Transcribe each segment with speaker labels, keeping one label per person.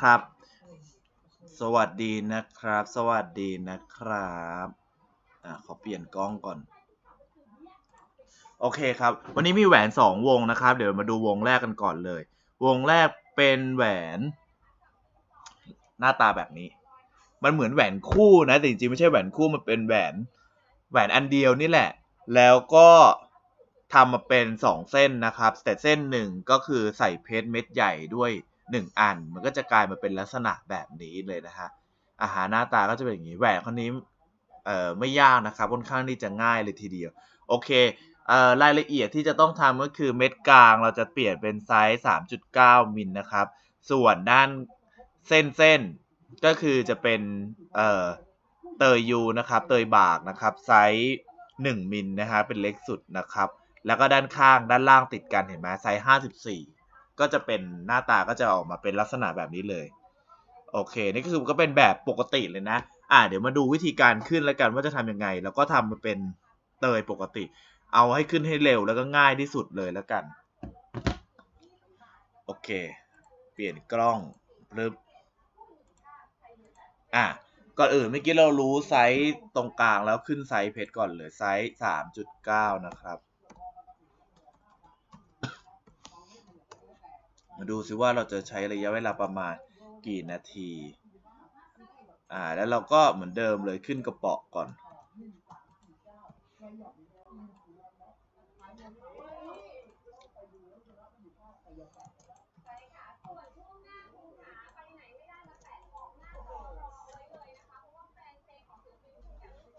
Speaker 1: ครับ สวัสดีนะครับ สวัสดีนะครับอ่าขอเปลี่ยนกล้องก่อน โอเคครับ วันนี้มีแหวนสองวงนะครับ เดี๋ยวมาดูวงแรกกันก่อนเลย วงแรกเป็นแหวน หน้าตาแบบนี้ มันเหมือนแหวนคู่นะแต่จริงๆไม่ใช่แหวนคู่มันเป็นแหวนแหวนอันเดียวนี่แหละ แล้วก็ทำมาเป็นสองเส้นนะครับแต่เส้นหนึ่งก็คือใส่เพชรเม็ดใหญ่ด้วย หนึ่งอัน มันก็จะกลายมาเป็นลักษณะแบบนี้เลยนะฮะอาหารหน้าตาก็จะเป็นอย่างนี้แหวนคนนี้เอ่อไม่ยากนะครับค่อนข้างที่จะง่ายเลยทีเดียวโอเคเอ่อรายละเอียดที่จะต้องทำก็คือเม็ดกลางเราจะเปลี่ยนเป็นไซส์ 3.9 มิลนะครับ ส่วนด้านเส้นเส้นก็คือจะเป็นเอ่อเตยยูนะครับเตยบากนะครับไซส์1มิลนะฮะเป็นเล็กสุดนะครับ แล้วก็ด้านข้างด้านล่างติดกันเห็นไหมไซส์ 54 ก็จะเป็นหน้าตาก็จะออกมาเป็นลักษณะแบบนี้เลย โอเค นี่ก็คือก็เป็นแบบปกติเลยนะ อ่า เดี๋ยวมาดูวิธีการขึ้นแล้วกันว่าจะทำยังไง แล้วก็ทำมาเป็นเตยปกติ เอาให้ขึ้นให้เร็วแล้วก็ง่ายที่สุดเลยแล้วกัน โอเค เปลี่ยนกล้องปึ๊บอะก่อนอื่นเมื่อกี้เรารู้ไซส์ตรงกลางแล้วขึ้นไซส์เพชรก่อนเลยไซส์สามจุดเก้านะครับ มาดูซิว่าเราจะใช้ระยะเวลาประมาณกี่นาที อ่า แล้วเราก็เหมือนเดิมเลยขึ้นกระเป๋อก่อน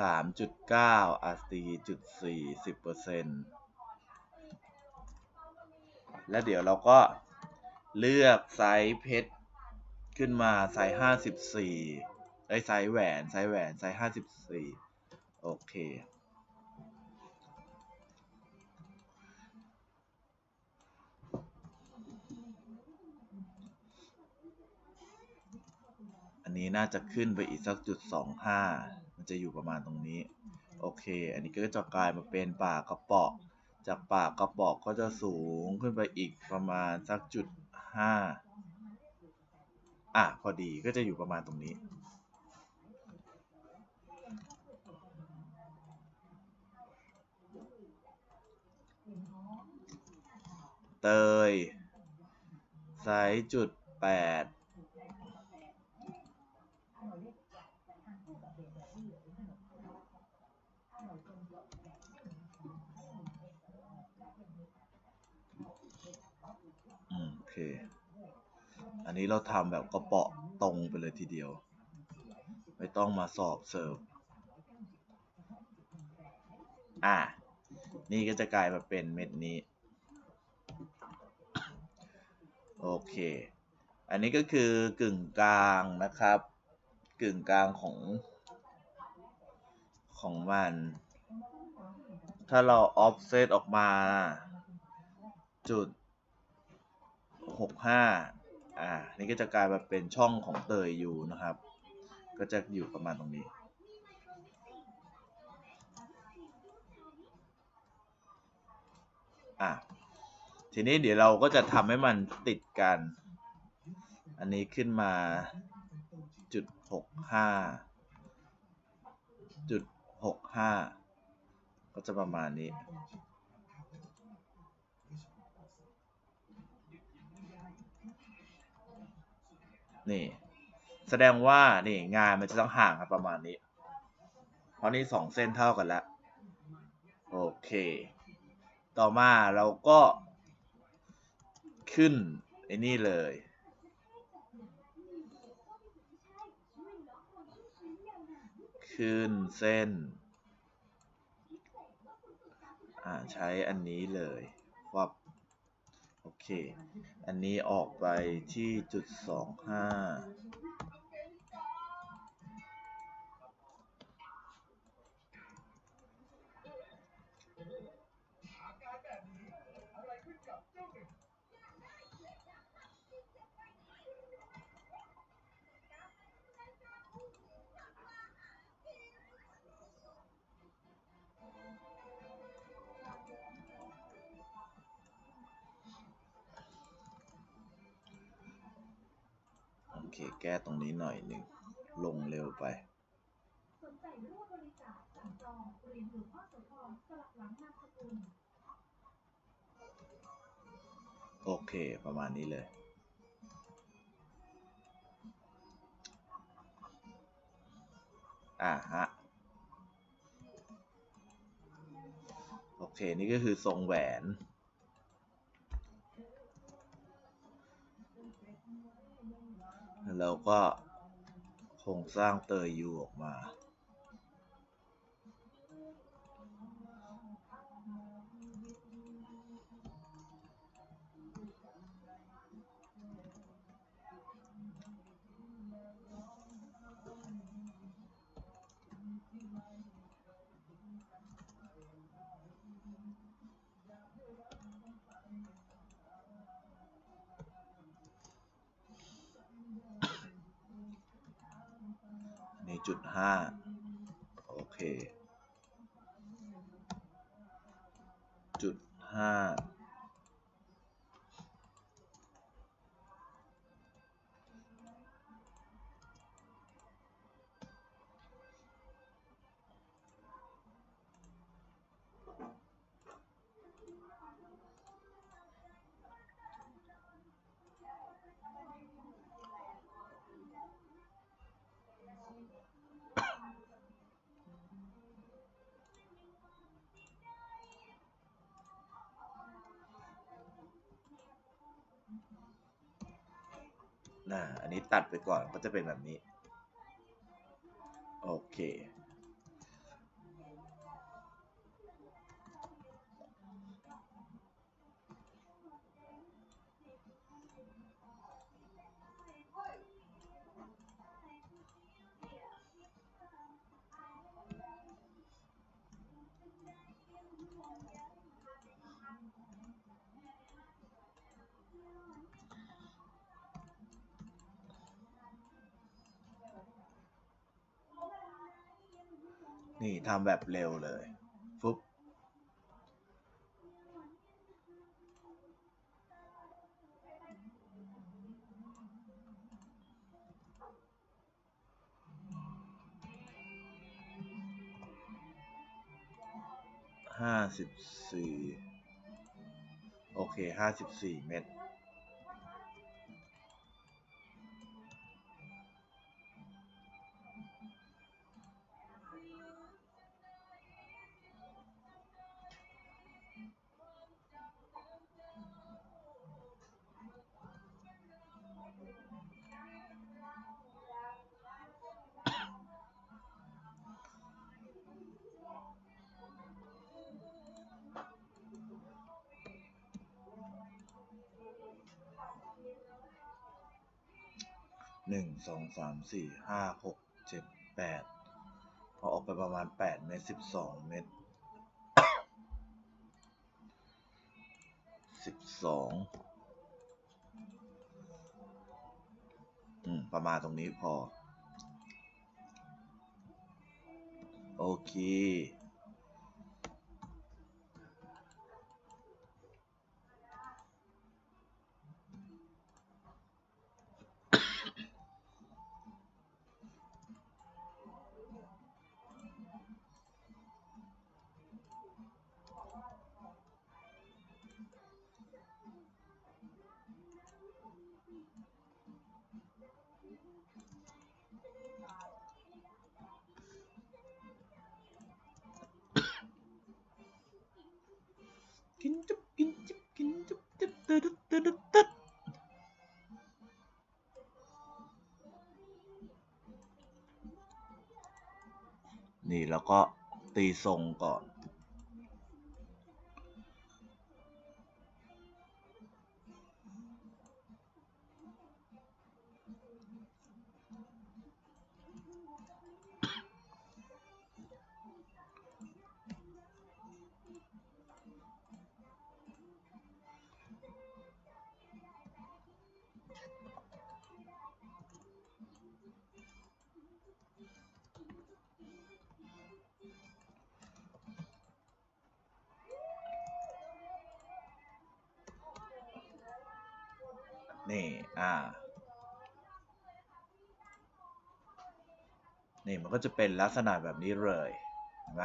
Speaker 1: สามจุดเก้าอาสี่จุดสี่สิบเปอร์เซ็นต์แล้วเดี๋ยวเราก็ เลือกไซส์เพชรขึ้นมาไซส์ห้าสิบสี่ไอไซส์แหวนไซส์แหวนไซส์ห้าสิบสี่โอเค อันนี้น่าจะขึ้นไปอีกสักจุดสองห้ามันจะอยู่ประมาณตรงนี้ โอเค อันนี้ก็จะกลายมาเป็นปากกระป๋อจากปากกระป๋อก็จะสูงขึ้นไปอีกประมาณสักจุด 5อะพอดีก็จะอยู่ประมาณตรงนี้ เตยสายจุด 8 คอันนี้เราทำแบบกระเปาะตรงไปเลยทีเดียว ไม่ต้องมาสอบเสิร์ฟอะนี่ก็จะกลายมาเป็นเม็ดนี้ โอเค อันนี้ก็คือกึ่งกลางนะครับ กึ่งกลางของ ของมัน ถ้าเรา offset ออกมา จุด หกห้าอ่านี่ก็จะกลายมาเป็นช่องของเตยอยู่นะครับ ก็จะอยู่ประมาณตรงนี้อะทีนี้เดี๋ยวเราก็จะทำให้มันติดกัน อันนี้ขึ้นมาจุดหกห้าจุดหกห้าก็จะประมาณนี้ นี่ แสดงว่านี่งานมันจะต้องห่างกันประมาณนี้ เพราะนี่สองเส้นเท่ากันแล้ว โอเค ต่อมาเราก็ขึ้นไอ้นี่เลย ขึ้นเส้น อ่าใช้อันนี้เลย โอเค อันนี้ออกไปที่จุดสองห้า เค แก้ตรงนี้หน่อยหนึ่ง ลงเร็วไป
Speaker 2: โสธรสลักหลังนามสกุล
Speaker 1: โอเค ประมาณนี้เลยอ่าฮะ โอเค นี่ก็คือทรงแหวน แล้วก็โครงสร้างเตยยูออกมา จุดห้าโอเค จุดห้า น่ะอันนี้ตัดไปก่อนก็จะเป็นแบบนี้ โอเค นี่ทำแบบเร็วเลยฟุ๊บห้าสิบสี่โอเคห้าสิบสี่เมตร หนึ่งสองสามสี่ห้าหกเจ็ดแปดพอออกไปประมาณแปดเมตรสิบสองเมตรสิบสองอืมประมาณตรงนี้พอ โอเค กินจุ๊บกินจุ๊บกินจุ๊บตึ๊ดตึ๊ดตึ๊ดตึ๊ดตึ๊ดนี่แล้วก็ตีทรงก่อน นี่ อ่า นี่มันก็จะเป็นลักษณะแบบนี้เลยเห็นไหม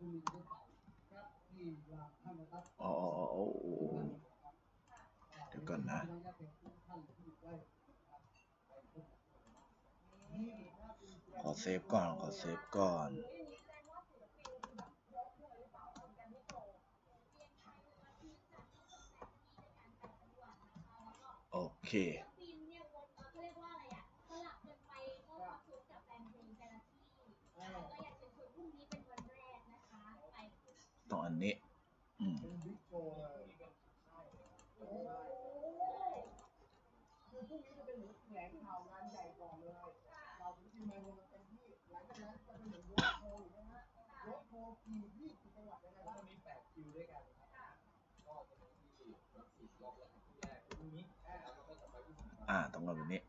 Speaker 1: อ๋ อ๋ออ๋อโอ้โหเดี๋ยวก่อนนะขอเซฟก่อนขอเซฟก่อนโอเค
Speaker 3: ฟิล์มเนี่ยวน อะไรอะสลับกันไปมอบความสุขกับแฟนเพลงแต่ละที่นะคะก็อยากเชิญชวนพรุ่งนี้เป็นวันแรกนะคะไป
Speaker 1: ตรงอันนี้อืมอ่าตรงแบบนี้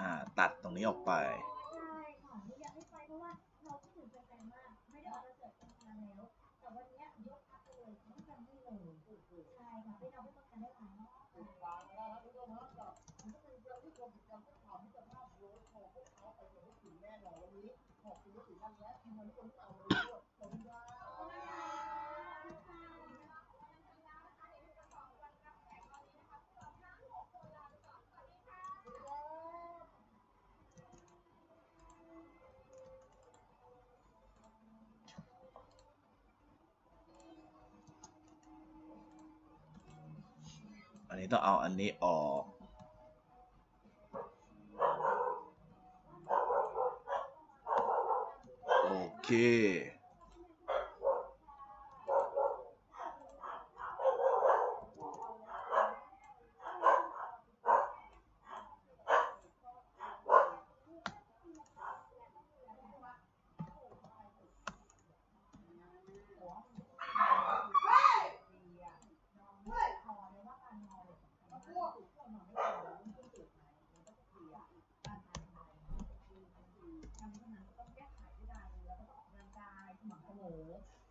Speaker 3: อ่า
Speaker 1: ตัดตรงนี้ออกไป
Speaker 3: ใช่ค่ะหนูอยากให้ไปเพราะว่าเราคิดถึงแฟนมากไม่ได้ออกคอนเสิร์ตกันนานแล้วแต่วันเนี้ย ยกทัพไปเลยทั้งแฟนไม่เลยใช่ค่ะไปเราไปต้องกันได้หลายรอบค่ะ
Speaker 1: อั นนี้ต้องเอาอันนี้ออกโอเค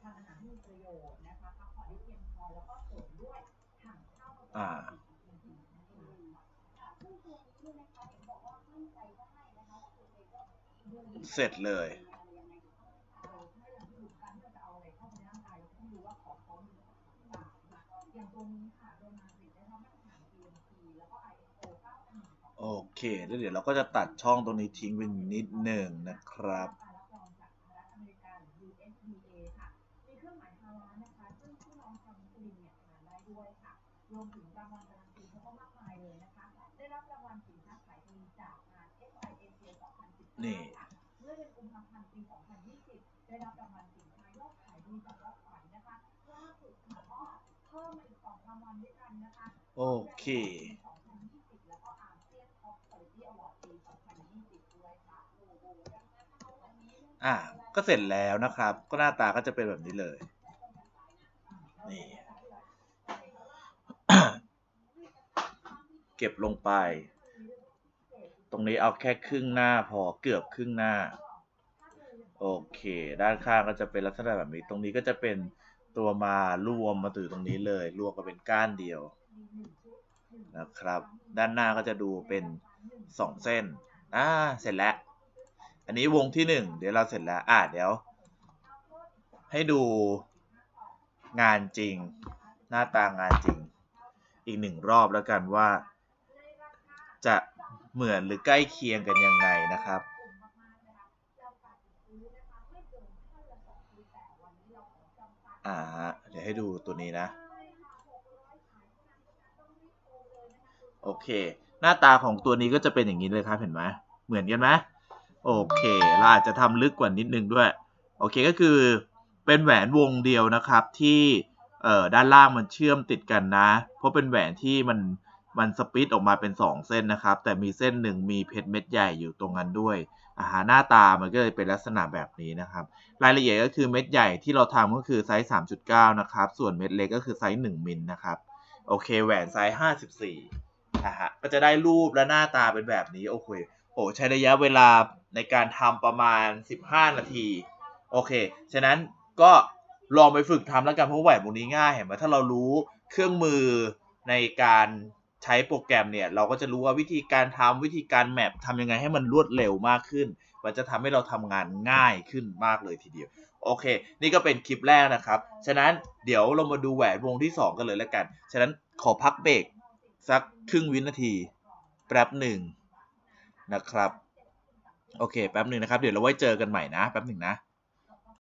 Speaker 4: ทานอาหารที่มีประโยชน์นะคะพักผ่อนให้เพียงพอแล้วก็เสริมด้วยถังข้าวผสม
Speaker 1: อ่า
Speaker 3: ซึ่งตัวนี้เนี่ยนะคะเห็นบอกว่ามั่นใจได้นะคะว่าตัวเองก็ดู
Speaker 1: เสร็จเลย
Speaker 4: อ่างที่ดูการที่เราจะเอาอะไรเข้าไปในร่างกายเราก็ต้องดูว่าของเขามีต่างค่ะอย่างตัวนี้ค่ะโดนาสิได้รับมาตรฐาน GMP แล้วก็ ISO 9000
Speaker 1: โอเคแล้วเดี๋ยวเราก็จะตัดช่องตรงนี้ทิ้งไปนิดหนึ่งนะครับ
Speaker 4: นี่
Speaker 1: โอเค
Speaker 4: 2020 แล้วก็อาเซียนท็อปคุณภาพอวอร์ดปี 2020 ด้วยค่ะโอ้โหดังนั้นนะคะวันนี้
Speaker 1: อ่าก็เสร็จแล้วนะครับ ก็หน้าตาก็จะเป็นแบบนี้เลย นี่ เก็บลงไป ตรงนี้เอาแค่ครึ่งหน้าพอเกือบครึ่งหน้า โอเค ด้านข้างก็จะเป็นลักษณะแบบนี้ ตรงนี้ก็จะเป็นตัวมารวมมาถึงตรงนี้เลย รวมกันเป็นก้านเดียวนะครับ ด้านหน้าก็จะดูเป็นสองเส้น อ่า เสร็จแล้ว อันนี้วงที่หนึ่งเดี๋ยวเราเสร็จแล้ว อ่าเดี๋ยว ให้ดูงานจริง หน้าตางานจริง อีกหนึ่งรอบแล้วกันว่า จะเหมือนหรือใกล้เคียงกันยังไงนะครับอ่าเดี๋ยวให้ดูตัวนี้นะ โอเค หน้าตาของตัวนี้ก็จะเป็นอย่างนี้เลยครับ เห็นไหมเหมือนกันไหม โอเค เราอาจจะทำลึกกว่านิดนึงด้วย โอเคก็คือเป็นแหวนวงเดียวนะครับที่เอ่อด้านล่างมันเชื่อมติดกันนะ เพราะเป็นแหวนที่มันมันสปิตออกมาเป็น 2 เส้นนะครับ แต่มีเส้นหนึ่งมีเพชรเม็ดใหญ่อยู่ตรงนั้นด้วยอาหารหน้าตามันก็เลยเป็นลักษณะแบบนี้นะครับ รายละเอียดก็คือเม็ดใหญ่ที่เราทำก็คือไซส์ 3.9 นะครับ ส่วนเม็ดเล็กก็คือไซส์ 1 มิลนะครับ โอเค แหวนไซส์ 54อะฮะก็จะได้รูปและหน้าตาเป็นแบบนี้ โอเค โอ้ใช้ระยะเวลาในการทำประมาณ 15 นาที โอเค ฉะนั้นก็ลองไปฝึกทำแล้วกันเพราะแหวนวงนี้ง่ายเห็นไหมถ้าเรารู้เครื่องมือในการใช้โปรแกรมเนี่ย เราก็จะรู้ว่าวิธีการทำวิธีการแมปทำยังไงให้มันรวดเร็วมากขึ้น มันจะทำให้เราทำงานง่ายขึ้นมากเลยทีเดียว โอเค นี่ก็เป็นคลิปแรกนะครับ ฉะนั้นเดี๋ยวเรามาดูแหวนวงที่ 2 กันเลยแล้วกัน ฉะนั้นขอพักเบรกสักครึ่งวินาทีแป๊บหนึ่ง นะครับ โอเค แป๊บหนึ่งนะครับ เดี๋ยวเราไว้เจอกันใหม่นะ แป๊บหนึ่งนะ